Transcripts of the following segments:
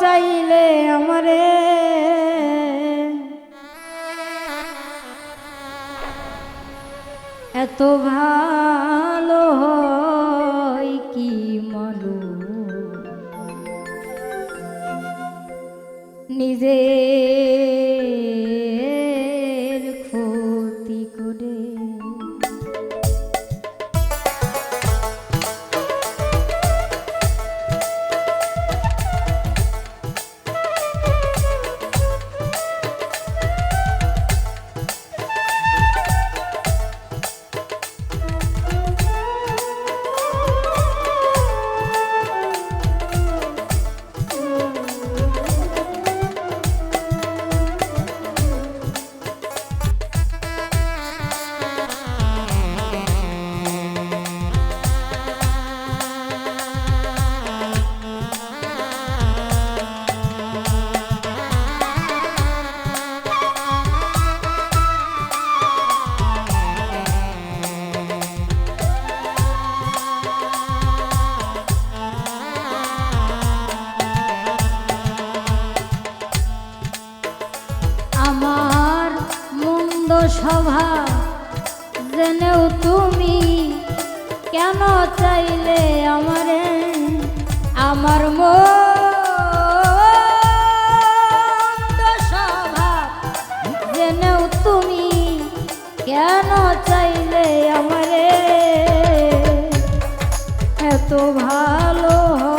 চাইলে আমারে। এত ভালো হয় কি মনু নিজে সভা। জেনেও তুমি কেন চাইলে আমারে? আমার মন কেন চাইলে আমারে? এত ভালো হয়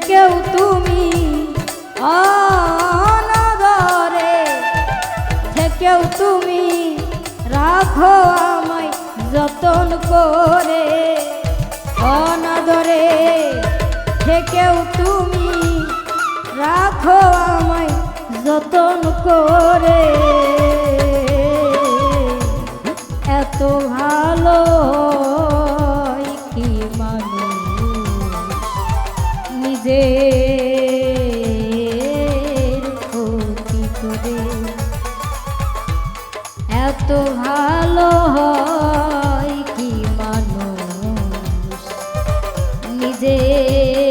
থেকেও তুমি অনদরে থেকেও তুমি রাখো আমায় যতন করে। অনাদরে থেকেও তুমি রাখো আমায় যতন করে। এত ভালো ক্ষতি ভালো হয় কি নিজের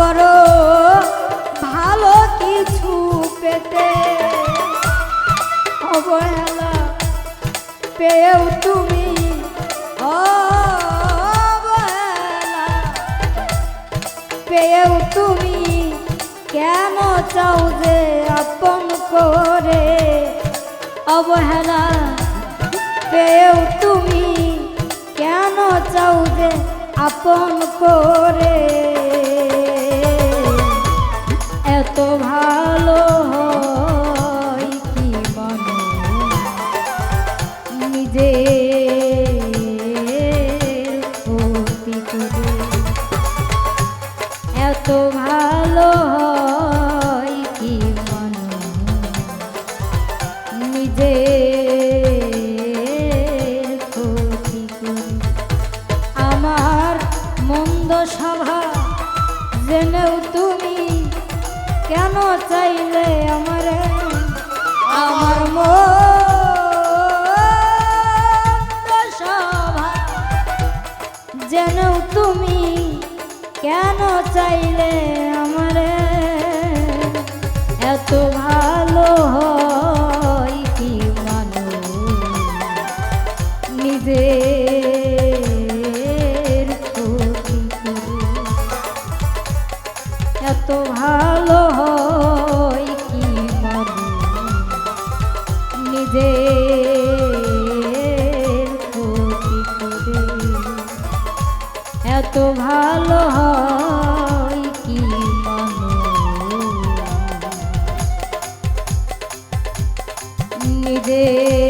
করো, ভালো কিছু পেতে। অবহেলা পেয়েও তুমি অবহেলা পেয়েও তুমি কেন চাও যে আপন করে? অবহেলা পেয়েও তুমি কেন চাও যে আপন করে? এত ভালো হয় জেনেও তুমি কেন চাইলে আমারে? এত ভালো হয় কি মানুষ? নিজের এত ভালো হয় ভালো হয় কি নিজের